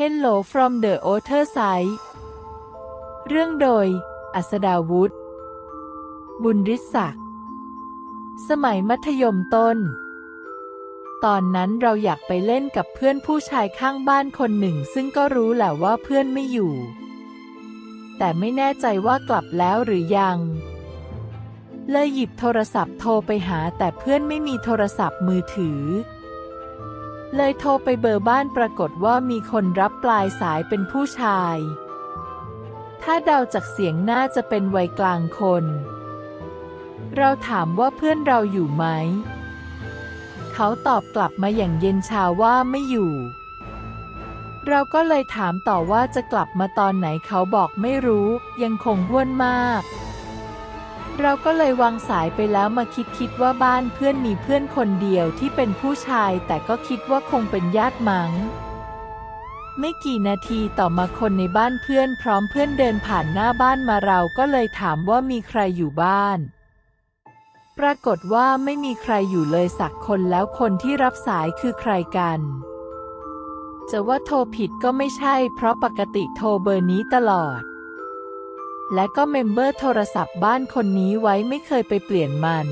Hello from the Other Side เรื่องโดย อัสดาวุฒิ บุญริศักดิ์ สมัยมัธยมต้น ตอนนั้นเราอยากไปเล่นกับเพื่อนผู้ชายข้างบ้านคนหนึ่ง ซึ่งก็รู้แหละว่าเพื่อนไม่อยู่ แต่ไม่แน่ใจว่ากลับแล้วหรือยังเลยหยิบโทรศัพท์โทรไปหาแต่เพื่อนไม่มีโทรศัพท์มือถือ เลยโทรไปเบอร์บ้านปรากฏว่ามีคนรับปลายสายเป็นผู้ชาย ถ้าเดาจากเสียงน่าจะเป็นวัยกลางคน เราถามว่าเพื่อนเราอยู่ไหม เขาตอบกลับมาอย่างเย็นชาว่าไม่อยู่ เราก็เลยถามต่อว่าจะกลับมาตอนไหนเขาบอกไม่รู้ ยังคงห้วนมาก เราก็เลยวางสายไปแล้วมาคิดคิดว่าบ้านเพื่อนมีเพื่อนคนเดียวที่เป็นผู้ชาย แต่ก็คิดว่าคงเป็นญาติมัง้ง ไม่กี่นาทีต่อมาคนในบ้านเพื่อนพร้อมเพื่อนเดินผ่านหน้าบ้านมาเราก็เลยถามว่ามีใครอยู่บ้าน ปรากฏว่าไม่มีใครอยู่เลยสักคนแล้วคนที่รับสายคือใครกันจะว่าโทรผิดก็ไม่ใช่ เพราะปกติโทรเบอร์นี้ตลอด และก็เมมเบอร์โทรศัพท์บ้านคนนี้ไว้ไม่เคยไปเปลี่ยนมัน